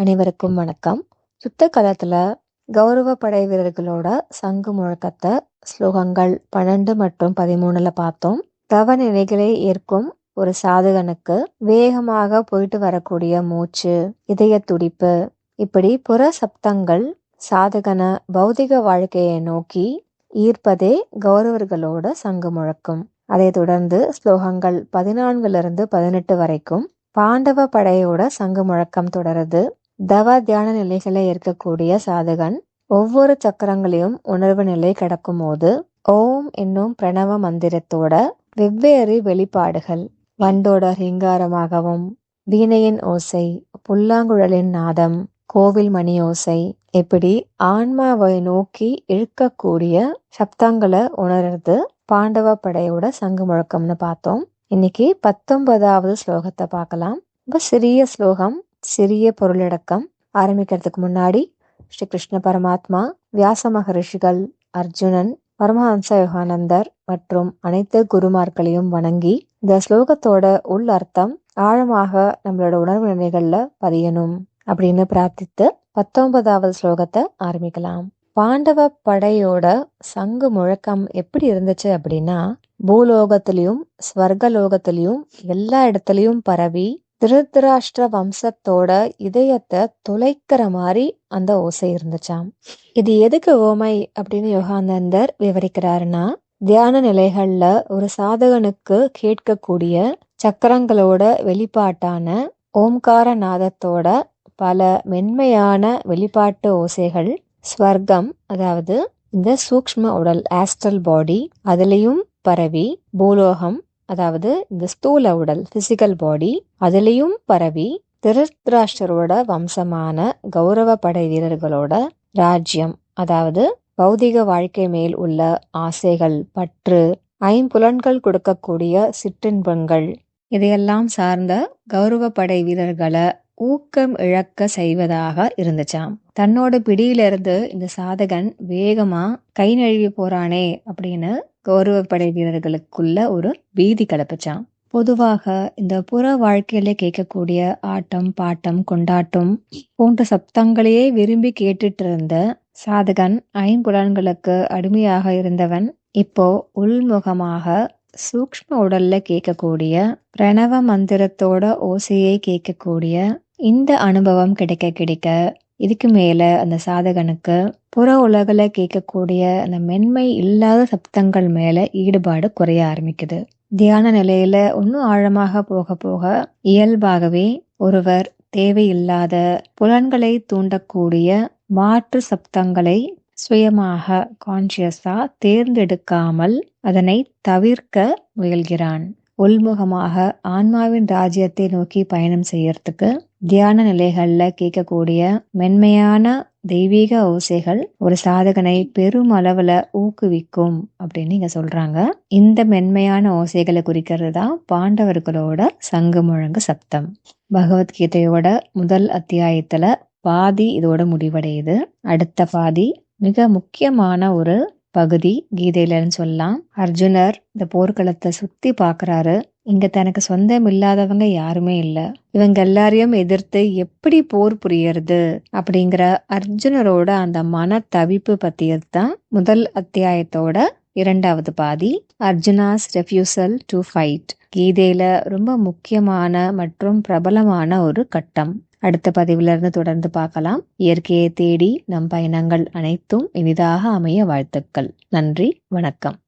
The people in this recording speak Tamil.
அனைவருக்கும் வணக்கம். சுத்த காலத்துல கௌரவ படை வீரர்களோட சங்கு முழக்கத்தை ஸ்லோகங்கள் பன்னெண்டு மற்றும் பதிமூணுல பார்த்தோம். தவ நிலைகளை ஏற்கும் ஒரு சாதகனுக்கு வேகமாக போயிட்டு வரக்கூடிய மூச்சு இதய துடிப்பு இப்படி புற சப்தங்கள் சாதகன பௌதிக வாழ்க்கையை நோக்கி ஈர்ப்பதே கௌரவர்களோட சங்கு முழக்கம். அதை தொடர்ந்து ஸ்லோகங்கள் பதினான்குல இருந்து பதினெட்டு வரைக்கும் பாண்டவ படையோட சங்கு முழக்கம் தொடருது. தவ தியான நிலைகளை இருக்கக்கூடிய சாதகன் ஒவ்வொரு சக்கரங்களையும் உணர்வு நிலை கிடக்கும் போது ஓம் என்னும் பிரணவ மந்திரத்தோட வெவ்வேறு வெளிப்பாடுகள் வண்டோட ஹிங்காரமாகவும் வீணையின் ஓசை புல்லாங்குழலின் நாதம் கோவில் மணி ஓசை இப்படி ஆன்மாவை நோக்கி இழுக்கக்கூடிய சப்தங்களை உணர்றது பாண்டவ படையோட சங்கு முழக்கம்னு பார்த்தோம். இன்னைக்கு பத்தொன்பதாவது ஸ்லோகத்தை பார்க்கலாம். ரொம்ப சிறிய ஸ்லோகம். சிறிய பொருளடக்கம் ஆரம்பிக்கிறதுக்கு முன்னாடி ஸ்ரீ கிருஷ்ண பரமாத்மா வியாச மகரிஷிகள் அர்ஜுனன் பரமஹம்ச யோகானந்தர் மற்றும் அனைத்து குருமார்களையும் வணங்கி இந்த ஸ்லோகத்தோட உள் அர்த்தம் ஆழமாக நம்மளோட உணர்வு நிலைகள்ல பதியணும் அப்படின்னு பிரார்த்தித்து பத்தொன்பதாவது ஸ்லோகத்தை ஆரம்பிக்கலாம். பாண்டவ படையோட சங்கு முழக்கம் எப்படி இருந்துச்சு அப்படின்னா பூலோகத்திலையும் ஸ்வர்கலோகத்திலையும் எல்லா இடத்துலயும் பரவி திருத்தராஷ்டிர வம்சத்தோட இதயத்தை துளைக்கிற மாதிரி அந்த ஓசை இருந்துச்சாம். இது எதுக்கு ஓமை அப்படின்னு யோகானந்தர் விவரிக்கிறாருன்னா தியான நிலைகள்ல ஒரு சாதகனுக்கு கேட்கக்கூடிய சக்கரங்களோட வெளிப்பாட்டான ஓம்கார நாதத்தோட பல மென்மையான வெளிப்பாட்டு ஓசைகள் ஸ்வர்க்கம் அதாவது இந்த சூக்ஷ்ம உடல் ஆஸ்ட்ரல் பாடி அதுலயும் பரவி பூலோகம் அதாவது இந்த ஸ்தூல உடல் பிசிக்கல் பாடி அதுலேயும் பரவி திருத்ராஷ்டரோட வம்சமான கௌரவ படை வீரர்களோட ராஜ்யம் அதாவது பௌதிக வாழ்க்கை மேல் உள்ள ஆசைகள் பற்று ஐம்புலன்கள் கொடுக்கக்கூடிய சிற்றின்பங்கள் இதையெல்லாம் சார்ந்த கௌரவ படை வீரர்களை ஊக்கம் இழக்க செய்வதாக இருந்துச்சாம். தன்னோட பிடியிலிருந்து இந்த சாதகன் வேகமா கை நழுவி போறானே அப்படின்னு கௌரவப்படை வீரர்களுக்குள்ள ஒரு பீதி கிளப்பிச்சான் பொதுவாக இந்த புற வாழ்க்கையில கேட்கக்கூடிய ஆட்டம் பாட்டம் கொண்டாட்டம் போன்ற சப்தங்களையே விரும்பி கேட்டுட்டு இருந்த சாதகன் ஐம்புலன்களுக்கு அடிமையாக இருந்தவன் இப்போ உள்முகமாக சூக்ஷ்ம உடல்ல கேட்கக்கூடிய பிரணவ மந்திரத்தோட ஓசையை கேட்கக்கூடிய இந்த அனுபவம் கிடைக்க கிடைக்க இதுக்கு மேல அந்த சாதகனுக்கு புற உலகில் கேட்கக்கூடிய அந்த மென்மை இல்லாத சப்தங்கள் மேல ஈடுபாடு குறைய ஆரம்பிக்குது. தியான நிலையில இன்னும் ஆழமாக போக போக இயல்பாகவே ஒருவர் தேவையில்லாத புலன்களை தூண்டக்கூடிய மாற்று சப்தங்களை சுயமாக கான்சியஸா தேர்ந்தெடுக்காமல் அதனை தவிர்க்க முயல்கிறான். உள்முகமாக ஆன்மாவின் ராஜ்யத்தை நோக்கி பயணம் செய்யறதுக்கு தியான நிலைகளில் கேட்கக்கூடிய மென்மையான தெய்வீக ஓசைகள் ஒரு சாதகனை பெரும் அளவுல ஊக்குவிக்கும் அப்படின்னு இங்க சொல்றாங்க. இந்த மென்மையான ஓசைகளை குறிக்கிறது தான் பாண்டவர்களோட சங்கு முழங்கு சப்தம். பகவத்கீதையோட முதல் அத்தியாயத்துல பாதி இதோட முடிவடையுது. அடுத்த பாதி மிக முக்கியமான ஒரு பகுதி கீதையிலன்னு சொல்லலாம். அர்ஜுனர் இந்த போர்க்களத்தை சுத்தி பாக்குறாரு இங்க தனக்கு சொந்தம் இல்லாதவங்க யாருமே இல்ல. இவங்க எல்லாரையும் எதிர்த்து எப்படி போர் புரியறது அப்படிங்கிற அர்ஜுனரோட அந்த மன தவிப்பு பத்தியது தான் முதல் அத்தியாயத்தோட இரண்டாவது பாதி. Arjuna's refusal to fight. கீதையில ரொம்ப முக்கியமான மற்றும் பிரபலமான ஒரு கட்டம். அடுத்த பதிவுல இருந்து தொடர்ந்து பார்க்கலாம். இயற்கையை தேடி நம் பயணங்கள் அனைத்தும் இனிதாக அமைய வாழ்த்துக்கள். நன்றி வணக்கம்.